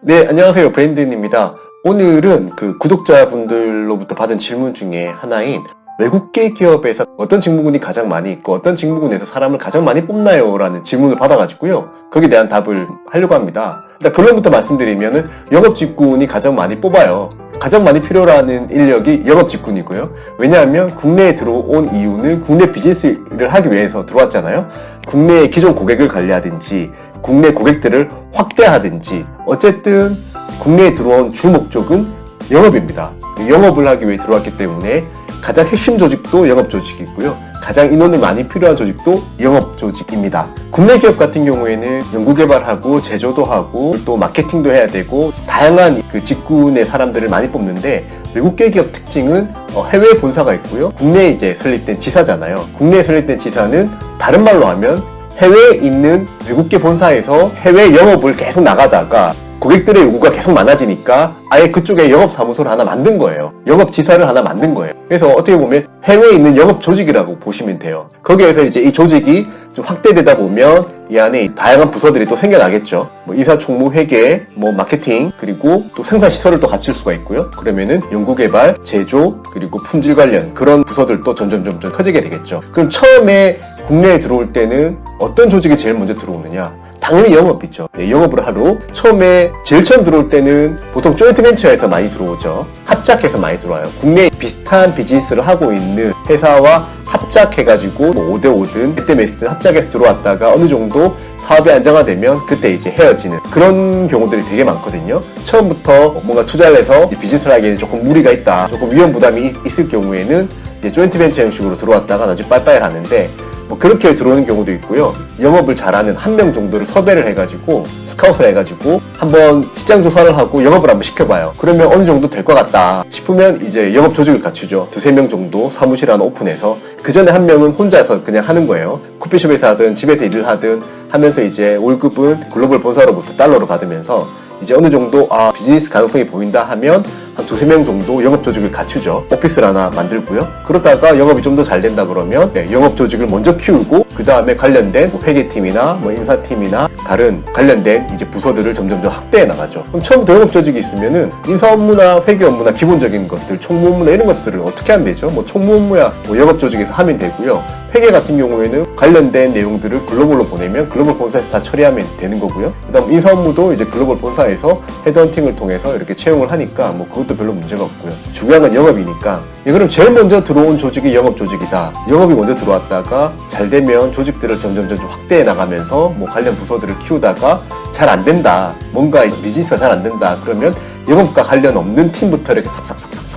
네, 안녕하세요. 브랜든입니다. 오늘은 그 구독자분들로부터 받은 질문 중에 하나인 외국계 기업에서 어떤 직무군이 가장 많이 있고 어떤 직무군에서 사람을 가장 많이 뽑나요? 라는 질문을 받아가지고요. 거기에 대한 답을 하려고 합니다. 일단 결론부터 말씀드리면은 영업 직군이 가장 많이 뽑아요. 가장 많이 필요로 하는 인력이 영업 직군이고요. 왜냐하면 국내에 들어온 이유는 국내 비즈니스를 하기 위해서 들어왔잖아요. 국내의 기존 고객을 관리하든지 국내 고객들을 확대하든지 어쨌든 국내에 들어온 주 목적은 영업입니다. 영업을 하기 위해 들어왔기 때문에 가장 핵심 조직도 영업 조직이고요. 가장 인원이 많이 필요한 조직도 영업 조직입니다. 국내 기업 같은 경우에는 연구개발하고 제조도 하고 또 마케팅도 해야 되고 다양한 그 직군의 사람들을 많이 뽑는데 외국계 기업 특징은 어, 해외 본사가 있고요. 국내에 이제 설립된 지사잖아요. 국내에 설립된 지사는 다른 말로 하면 해외에 있는 외국계 본사에서 해외 영업을 계속 나가다가 고객들의 요구가 계속 많아지니까 아예 그쪽에 영업 사무소를 하나 만든 거예요. 영업 지사를 하나 만든 거예요. 그래서 어떻게 보면 해외에 있는 영업 조직이라고 보시면 돼요. 거기에서 이제 이 조직이 좀 확대되다 보면 이 안에 다양한 부서들이 또 생겨나겠죠. 뭐 이사 총무 회계, 뭐 마케팅, 그리고 또 생산 시설을 또 갖출 수가 있고요. 그러면은 연구개발, 제조, 그리고 품질 관련 그런 부서들도 점점 점점 커지게 되겠죠. 그럼 처음에 국내에 들어올 때는 어떤 조직이 제일 먼저 들어오느냐? 당연히 영업이죠. 네, 영업을 하러 처음에 제일 처음 들어올 때는 보통 조인트 벤처에서 많이 들어오죠. 합작해서 많이 들어와요. 국내에 비슷한 비즈니스를 하고 있는 회사와 합작해가지고 뭐 5대5든 그때 메스든 합작해서 들어왔다가 어느 정도 사업이 안정화되면 그때 이제 헤어지는 그런 경우들이 되게 많거든요. 처음부터 뭔가 투자를 해서 이 비즈니스를 하기에는 조금 무리가 있다, 조금 위험 부담이 있을 경우에는 이제 조인트 벤처 형식으로 들어왔다가 나중에 빠이빠이를 하는데 뭐 그렇게 들어오는 경우도 있고요. 영업을 잘하는 한 명 정도를 섭외를 해가지고 스카웃을 해가지고 한번 시장 조사를 하고 영업을 한번 시켜봐요. 그러면 어느 정도 될 것 같다 싶으면 이제 영업 조직을 갖추죠. 두세 명 정도 사무실 하나 오픈해서 그 전에 한 명은 혼자서 그냥 하는 거예요. 커피숍에서 하든 집에서 일을 하든 하면서 이제 월급은 글로벌 본사로부터 달러로 받으면서 이제 어느 정도 아 비즈니스 가능성이 보인다 하면 한 두세 명 정도 영업 조직을 갖추죠. 오피스를 하나 만들고요. 그러다가 영업이 좀 더 잘 된다 그러면 네, 영업 조직을 먼저 키우고 그 다음에 관련된 뭐 회계팀이나 뭐 인사팀이나 다른 관련된 이제 부서들을 점점점 확대해 나가죠. 그럼 처음부터 영업 조직이 있으면은 인사 업무나 회계 업무나 기본적인 것들, 총무 업무나 이런 것들을 어떻게 하면 되죠? 뭐 총무 업무야 뭐 영업 조직에서 하면 되고요. 회계 같은 경우에는 관련된 내용들을 글로벌로 보내면 글로벌 본사에서 다 처리하면 되는 거고요. 그다음 인사 업무도 이제 글로벌 본사에서 헤드헌팅을 통해서 이렇게 채용을 하니까 뭐 그것도 별로 문제가 없고요. 중요한 건 영업이니까. 예, 그럼 제일 먼저 들어온 조직이 영업 조직이다. 영업이 먼저 들어왔다가 잘 되면 조직들을 점점 점점 확대해 나가면서 뭐 관련 부서들을 키우다가 잘 안 된다. 뭔가 비즈니스가 잘 안 된다. 그러면 영업과 관련 없는 팀부터 이렇게 삭삭삭삭삭삭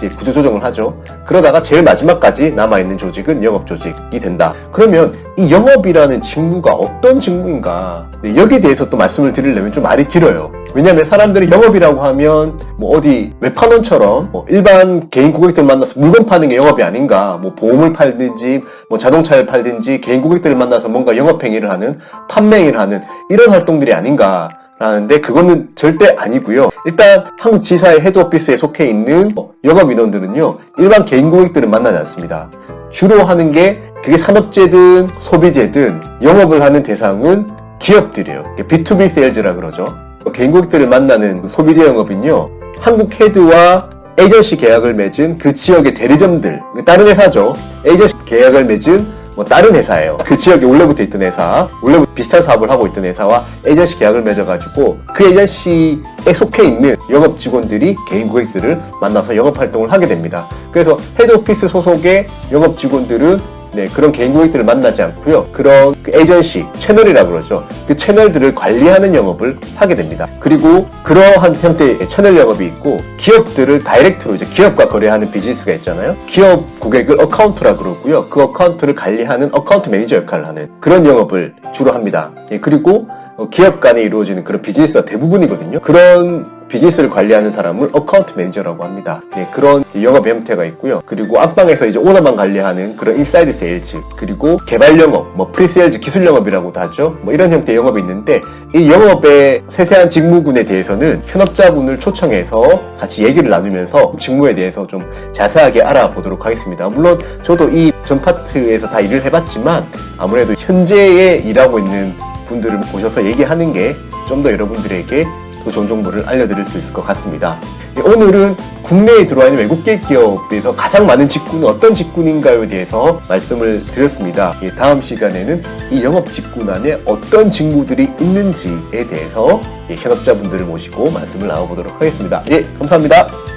이제 구조 조정을 하죠. 그러다가 제일 마지막까지 남아있는 조직은 영업 조직이 된다. 그러면 이 영업이라는 직무가 어떤 직무인가? 네, 여기에 대해서 또 말씀을 드리려면 좀 말이 길어요. 왜냐하면 사람들이 영업이라고 하면 뭐 어디 웹판원처럼 뭐 일반 개인 고객들 만나서 물건 파는 게 영업이 아닌가? 뭐 보험을 팔든지 뭐 자동차를 팔든지 개인 고객들을 만나서 뭔가 영업 행위를 하는 판매 행위를 하는 이런 활동들이 아닌가? 라는데 그거는 절대 아니고요. 일단 한국 지사의 헤드 오피스에 속해 있는 영업 인원들은요. 일반 개인 고객들을 만나지 않습니다. 주로 하는 게 그게 산업재든 소비재든 영업을 하는 대상은 기업들이에요. B2B 세일즈라 그러죠. 개인 고객들을 만나는 소비재 영업은요. 한국 헤드와 에이전시 계약을 맺은 그 지역의 대리점들, 다른 회사죠. 에이전시 계약을 맺은 뭐 다른 회사예요. 그 지역에 원래부터 있던 회사, 원래부터 비슷한 사업을 하고 있던 회사와 에이전시 계약을 맺어가지고 그 에이전시에 속해 있는 영업 직원들이 개인 고객들을 만나서 영업 활동을 하게 됩니다. 그래서 헤드 오피스 소속의 영업 직원들은 네, 그런 개인 고객들을 만나지 않고요. 그런 그 에이전시, 채널이라고 그러죠. 그 채널들을 관리하는 영업을 하게 됩니다. 그리고 그러한 형태의 채널 영업이 있고 기업들을 다이렉트로 이제 기업과 거래하는 비즈니스가 있잖아요. 기업 고객을 어카운트라 그러고요. 그 어카운트를 관리하는 어카운트 매니저 역할을 하는 그런 영업을 주로 합니다. 예, 그리고 어, 기업 간에 이루어지는 그런 비즈니스가 대부분이거든요. 그런 비즈니스를 관리하는 사람을 어카운트 매니저라고 합니다. 네, 그런 영업 형태가 있고요. 그리고 안방에서 이제 오너만 관리하는 그런 인사이드 세일즈, 그리고 개발 영업, 뭐 프리세일즈 기술 영업이라고도 하죠. 뭐 이런 형태의 영업이 있는데 이 영업의 세세한 직무군에 대해서는 현업자분을 초청해서 같이 얘기를 나누면서 직무에 대해서 좀 자세하게 알아보도록 하겠습니다. 물론 저도 이 전 파트에서 다 일을 해봤지만 아무래도 현재에 일하고 있는 분들을 모셔서 얘기하는 게 좀 더 여러분들에게 더 좋은 정보를 알려드릴 수 있을 것 같습니다. 예, 오늘은 국내에 들어와 있는 외국계 기업에서 가장 많은 직군은 어떤 직군인가요에 대해서 말씀을 드렸습니다. 예, 다음 시간에는 이 영업 직군 안에 어떤 직무들이 있는지에 대해서 예, 현업자분들을 모시고 말씀을 나눠보도록 하겠습니다. 예, 감사합니다.